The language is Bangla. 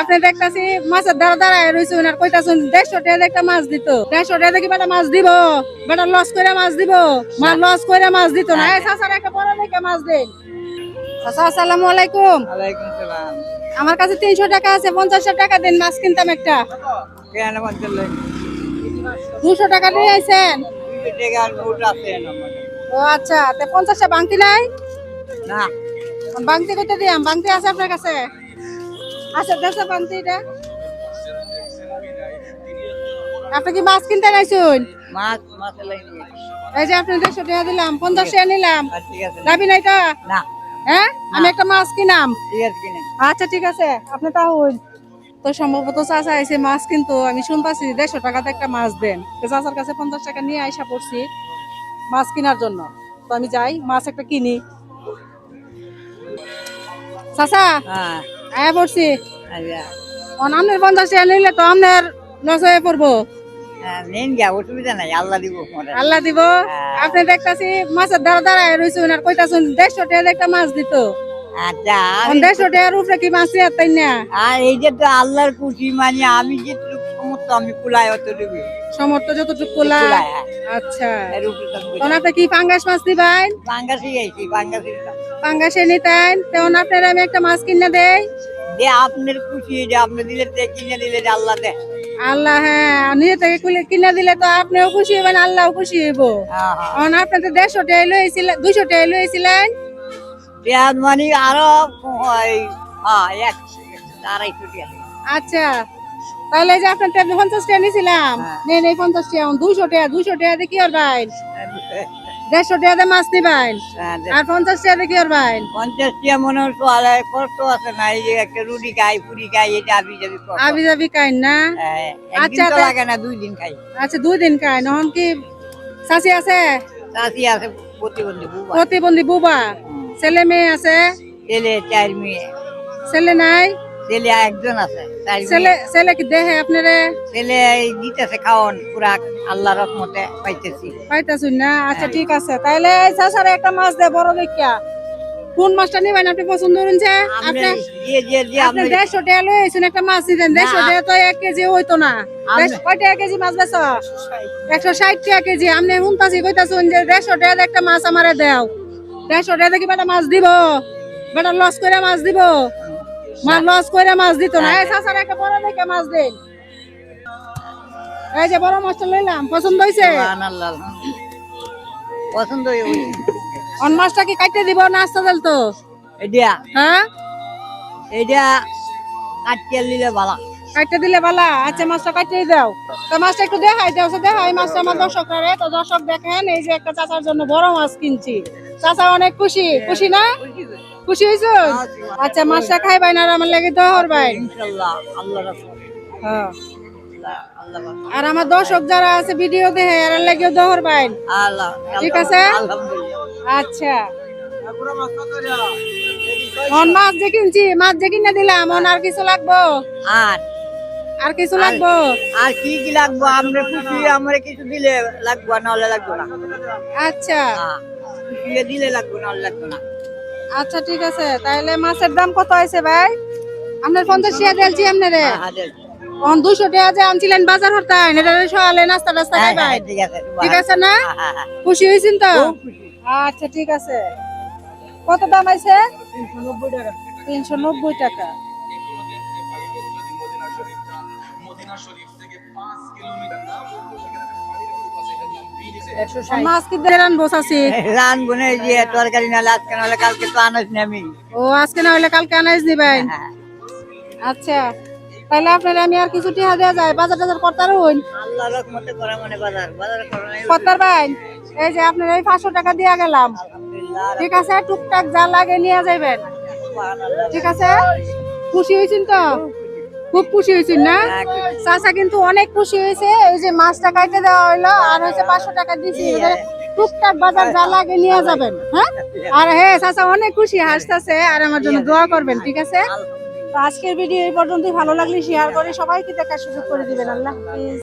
আপনি দেখতাছি মাছের দ্বারা দাঁড়ায় রয়েছেন আর কইতাছেন দেড়শো টাকা একটা মাছ দিত। দেড়শো টাকা দেখি বেটা মাছ দিব? বেটা লস করে মাছ দিব। মাছ লস করে মাছ দিত না। এই চাচার একটা বড় দেখে মাছ দেন। চাচা আসসালামু আলাইকুম। সালাম। আমার কাছে তিনশো টাকা আছে পঞ্চাশ টাকা দিন মাছ কিনতাম একটা। দুশো টাকা নিয়ে আইছেন? ও আচ্ছা তে পঞ্চাশটা বাংতি নাই? না। বাংতি কইতে দিয়াম বাংতি আছে আপনার কাছে? আচ্ছা বাংতি এটা। আপনি কি মাছ কিনতে নাইছুন এই যে আপনি দেড়শো টাকা দিলাম পঞ্চাশ টাকা নিলাম। আর ঠিক আছে। দাবি নাই তো? না। হ্যাঁ? আমি একটা মাছ কিনাম। আচ্ছা ঠিক আছে। আপনি তাহলে তো সম্ভবত চাচা মাছ কিন্তু আমি শুনতাছি দেড়শো টাকাতে একটা মাছ দেন। চাচার কাছে পঞ্চাশ টাকা নিয়ে আইসা পড়ছি মাছ কেনার জন্য। তো আমি যাই মাছ একটা কিনি। চাচা? হ্যাঁ। আয়া পড়ছি। আপনার পঞ্চাশ টাকা নিলে তো আপনার লস হয়ে পড়ব। হ্যাঁ, নেন অসুবিধা নাই আল্লাহ দিব আল্লাহ দিব। আপনি দেখতাছি মাছের দ্বারা দাঁড়ায় রয়েছেন আর কইতাছেন দেড়শো টাকা একটা মাছ দিত। আচ্ছা দেড়শো টাকার উপরে কি মাছ না আর এই যে তো আল্লাহর খুশি মানে আমি যেটুকু সমস্ত আমি কুলাই অতটুকু। সমর্থ যতটুকু কোলা কুলাই হ্যাঁ। আচ্ছা। তো তখন আপনি কি পাঙ্গাস মাছ দিবেন? বাঙ্গাসি গেছি বাঙ্গাসি পাঙ্গাসে নিতেন তখন আপনার আমি একটা মাছ কিনে দেই। যে আপনার খুশি যে আপনি দিলে তে কিনে দিলে যে আল্লাহ দে। আল্লাহ হ্যাঁ নিজে থেকে কিনে দিলে তো আপনিও খুশি হবেন আল্লাহও খুশি হইব। তখন আপনি তো দেড়শো টাকা লইছিলেন দুইশো টাকা লইছিলেন মানে আরও হ্যাঁ আড়াইশো টাকা। আচ্ছা। তাহলে যে আপনার তো পঞ্চাশ টাকা নিয়েছিলাম। হ্যাঁ। নেই নেই পঞ্চাশ টাকা দুইশো টাকা দুইশো টাকা দিয়ে কি করবেন দেড়শো টাকা দিয়ে মাছ নিবেন হ্যাঁ, আর পঞ্চাশ টাকা দিয়ে কি করবেন পঞ্চাশ টাকা মনে হচ্ছে আরে কষ্ট আছে না এই যে একটা রুটি খাই পুরি খাই এটা আবি যাবি। আবি যাবি কাইন না? হ্যাঁ, আচ্ছা, লাগে না দুই দিন খাই। আচ্ছা দুই দিন খাই নহন কি চাষি আছে? চাষি আছে প্রতিবন্ধী বুবা। প্রতিবন্ধী বুবা। ছেলে মেয়ে আছে? ছেলে চার মেয়ে। ছেলে নাই? ছেলে একজন আছে ছেলে ছেলে কি দেহে আপনারে? ছেলে দিতেছে খাওয়ান পুরা আল্লাহ রহমতে পাইতেছি। পাইতাছুন না? আচ্ছা ঠিক আছে। এই চাষারে একটা মাছ দে বড় দেখিয়া। কোন মাছটা নিবেন আপনি পছন্দ করেছে আপনি যে দেড়শো টাকা একটা মাছ দিতেন দেড়শো টাকা তো এক কেজি হইতো না। কয় টাকা কেজি মাছ বেচ? একশো ষাট টাকা কেজি। আপনি শুনতাছি কইতাছুন যে দেড়শো টাকা একটা মাছ আমারে দেও। দেড়শো টাকা দেখি বেটা মাছ দিব? বেটা লস করে মাছ দিব? মাছ লস করে মাছ দিত না। এই চাষার একটা বড় দেখে মাছ দেন। এই যে বড় মাছটা লইলাম পছন্দ হয়েছে পছন্দ অন মাছটা কি কাটতে দিব না আস্তে দিল তো এটা হ্যাঁ? এটা কাটিয়ে নিলে ভালো। কাটতে দিলে বালা আচ্ছা মাছটা কাটিয়ে দাও। তো মাছটা একটু দেখাই দাও দেখাই। মাছটা আমার দর্শকরা তো দর্শক দেখেন এই যে একটা চাচার জন্য বড় মাছ কিনছি। চাচা অনেক খুশি। খুশি না? খুশি হয়েছো আচ্ছা মাছটা খাইবাই না আর আমার লাগে দহর ভাই ইনশাল্লাহ আল্লাহ রহমতে হ্যাঁ। আর আমার দর্শক যারা আছে ভিডিও দেখে আর লাগে দহর ভাই ঠিক আছে? আচ্ছা। অন মাছ যে কিনছি মাছ যে কিনে দিলাম অন আর কিছু লাগবো? আর? আর কিছু লাগবো? আর কি কি লাগবো? আমরা খুশি আমরা কিছু দিলে লাগবো নাহলে লাগবো না। আচ্ছা। দিলে লাগবো নাহলে লাগবো না। আচ্ছা ঠিক আছে। তাহলে মাছের দাম কত আছে ভাই? আপনার পঞ্চাশ টাকা দিয়েছি আপনারে। হ্যাঁ, হ্যাঁ, দুশো টাকা যে আনছিলেন বাজার হরতাই এটা সকালে নাস্তা টাস্তা হ্যাঁ, খাইবাই ঠিক আছে না। খুশি হয়েছেন তো? আচ্ছা ঠিক আছে। কত দাম আছে তিনশো নব্বই টাকা। তিনশো নব্বই টাকা। মাছ কি দিয়ে রানবো চাচি রানবো না, এই যে তরকারি নাহলে আজকে কালকে তো না আমি। ও আজকে না হলে কালকে হ্যাঁ। আচ্ছা তাহলে আপনার আমি আর কিছু টিহা দেওয়া যায়? বাজার টাজার করতার হইন? আল্লাহ রহমতে করা মানে বাজার। বাজার করা নাই। এই যে আপনার এই পাঁচশো টাকা দিয়া গেলাম। ঠিক আছে টুকটাক যা লাগে নিয়ে যাবেন ঠিক আছে? খুশি হয়েছেন তো? খুব খুশি হয়েছেন না? চাষা কিন্তু অনেক খুশি হয়েছে, এই যে মাছটা কাটে দেওয়া হইল আর হচ্ছে পাঁচশো টাকা দিয়েছি টুকটাক বাজার যা লাগে নিয়ে যাবেন হ্যাঁ? আর হ্যাঁ চাচা অনেক খুশি, হাসতেছে, আর আমার জন্য দোয়া করবেন, ঠিক আছে? আজকের ভিডিও এই পর্যন্তই, ভালো লাগলে শেয়ার করে সবাইকে দেখার সুযোগ করে দিবেন, আল্লাহ